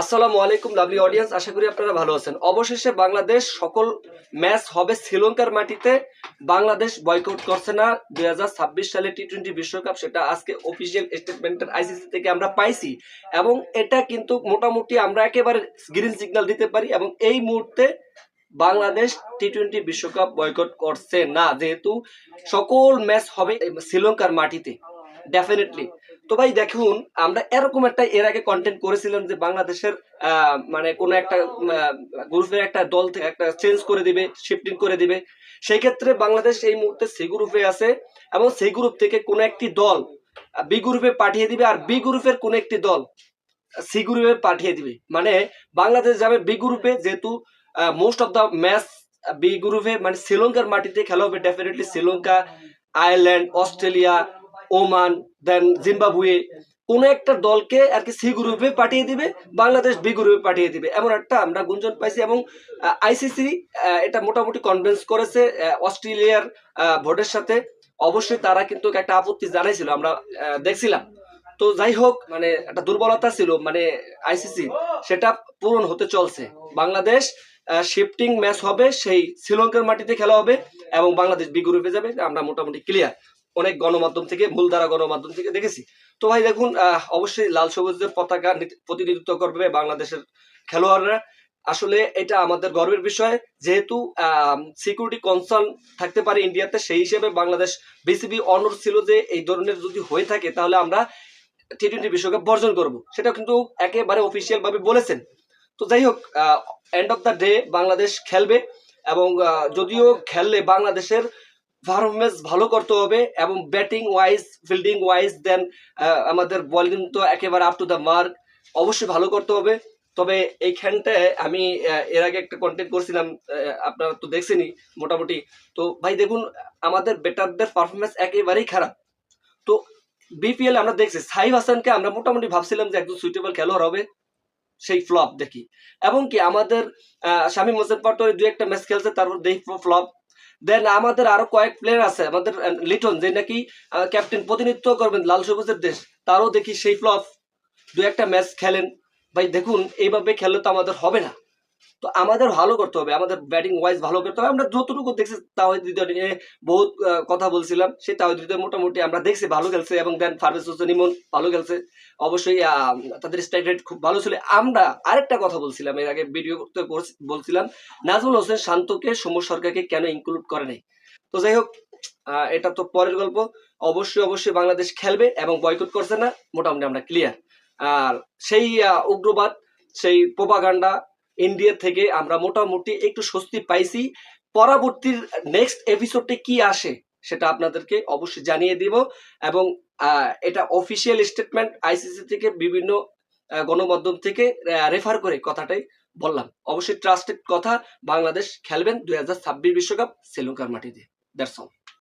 আসসালামু আলাইকুম lovely audience আশা করি আপনারা ভালো আছেন। অবশেষে বাংলাদেশ সকল ম্যাচ হবে শ্রীলঙ্কার মাটিতে। বাংলাদেশ বয়কট করছে না। দুই সালে টি টোয়েন্টি বিশ্বকাপ, সেটা আজকে অফিসিয়াল স্টেটমেন্টের আইসিসি থেকে আমরা পাইছি। এবং এটা কিন্তু মোটামুটি আমরা একেবারে গ্রিন সিগন্যাল দিতে পারি এবং এই মুহূর্তে বাংলাদেশ টি টোয়েন্টি বিশ্বকাপ বয়কট করছে না। যেহেতু সকল ম্যাচ হবে শ্রীলঙ্কার মাটিতে। ডেফিনেটলি তো ভাই দেখুন, আমরা এরকম একটা এর আগে কন্টেন্ট করেছিলাম যে বাংলাদেশের মানে কোনো একটা গ্রুপের একটা দল থেকে একটা চেঞ্জ করে দিবে শিফটিং করে দিবে। সেই ক্ষেত্রে বাংলাদেশ এই মুহূর্তে সি গ্রুপে আছে এবং সেই গ্রুপ থেকে কোনো একটি দল বি গ্রুপে পাঠিয়ে দিবে আর বি গ্রুপের কোনো একটি দল সি গ্রুপে পাঠিয়ে দিবে। মানে বাংলাদেশ যাবে বি গ্রুপে যেহেতু most of the match B গ্রুপে মানে শ্রীলঙ্কার মাটিতে খেলা হবে definitely Sri Lanka Ireland Australia Oman, then Zimbabwe, কোনো একটা দলকে আর কি সি গ্রুপে পাঠিয়ে দিবে, বাংলাদেশ বি গ্রুপে পাঠিয়ে দিবে। এমন একটা আমরা গুঞ্জন পাইছি এবং আইসিসি এটা মোটামুটি কনভিন্স করেছে অস্ট্রেলিয়ার ভোটের সাথে। অবশ্যই তারা কিন্তু একটা আপত্তি জানাইছিল, আমরা দেখছিলাম। তো যাই হোক মানে একটা দুর্বলতা ছিল মানে আইসিসি সেটা পূরণ হতে চলছে। বাংলাদেশ শিফটিং ম্যাচ হবে, সেই শ্রীলঙ্কার মাটিতে খেলা হবে এবং বাংলাদেশ বি গ্রুপে যাবে, আমরা মোটামুটি ক্লিয়ার অনেক গণমাধ্যম থেকে মূলধারা গণমাধ্যম থেকে দেখেছি। তো ভাই দেখুন অবশ্যই লাল সবুজের পতাকা প্রতিনিধিত্ব করবে বাংলাদেশের খেলোয়াড়রা। আসলে এটা আমাদের গর্বের বিষয়, যেহেতু সিকিউরিটি কনসার্ন থাকতে পারে ইন্ডিয়াতে, সেই হিসেবে বাংলাদেশ বিসিবি অনর ছিল যে এই ধরনের যদি হয়ে থাকে, তাহলে আমরা টি টোয়েন্টি বিশ্বকাপ বর্জন করব। সেটা কিন্তু একেবারে অফিসিয়াল ভাবে বলেছেন। তো যাই হোক end of the day Bangladesh খেলবে এবং যদিও খেললে বাংলাদেশের পারফরমেন্স ভালো করতে হবে এবং batting wise fielding wise then আমাদের বোলিং তো একেবারে আপ টু দ্য মার্ক অবশ্যই ভালো করতে হবে। তবে এইখানটায় আমি এর আগে একটা কন্টেন্ট করছিলাম আপনারা তো দেখছেনই মোটামুটি। তো ভাই দেখুন, আমাদের বেটারদের পারফরমেন্স একেবারেই খারাপ। তো বিপিএল আমরা দেখছি, সাইফ হাসানকে আমরা মোটামুটি ভাবছিলাম যে একদম সুইটেবল খেলোয়াড় হবে, সেই ফ্লপ দেখি। এবং কি আমাদের শামীম হোসেন পাটোয়ারি দুই একটা ম্যাচ খেলছে, তারপর দেখি ফ্লপ দেন আমাদের আরও কয়েক প্লেয়ার আছে, আমাদের লিটন যে নাকি ক্যাপ্টেন প্রতিনিধিত্ব করবেন লাল সবুজের দেশ, তারও দেখি সেই ফ্লপ দু একটা ম্যাচ খেলেন। ভাই, দেখুন, এইভাবে খেললে তো আমাদের হবে না। তো আমাদের ভালো করতে হবে, আমাদের ব্যাটিং ওয়াইজ ভালো করতে হবে। আমরা যতটুকু দেখছি, তাওহিদ হৃদয় নিয়ে বহুত কথা বলছিলাম। সেই তাওহিদ হৃদয় মোটামুটি আমরা দেখছি, ভালো খেলছে এবং দেন ফারভেজ হোসেন ইমন ভালো খেলছে। অবশ্যই তাদের স্ট্রাইক রেট খুব ভালো ছিল। আমরা আরেকটা কথা বলছিলাম, এর আগে ভিডিও করতে বলছিলাম, নাজমুল হোসেন শান্তকে সৌম্য সরকারকে কেন ইনক্লুড করে নাই? তো যাই হোক এটা তো পরের গল্প। অবশ্যই অবশ্যই বাংলাদেশ খেলবে এবং বয়কট করছে না, মোটামুটি আমরা ক্লিয়ার আর সেই উগ্রবাদ, সেই প্রোপাগান্ডা ইন্ডিয়া থেকে আমরা মোটামুটি একটু স্বস্তি পাইছি। পরবর্তীর নেক্সট এপিসোডে কি আসে সেটা আপনাদেরকে অবশ্যই জানিয়ে দিব এবং এটা অফিসিয়াল স্টেটমেন্ট আইসিসি থেকে বিভিন্ন গণমাধ্যম থেকে রেফার করে কথাটাই বললাম। অবশ্যই ট্রাস্টেড কথা বাংলাদেশ খেলবেন দুই হাজার ছাব্বিশ বিশ্বকাপ শ্রীলঙ্কার মাটিতে। That's all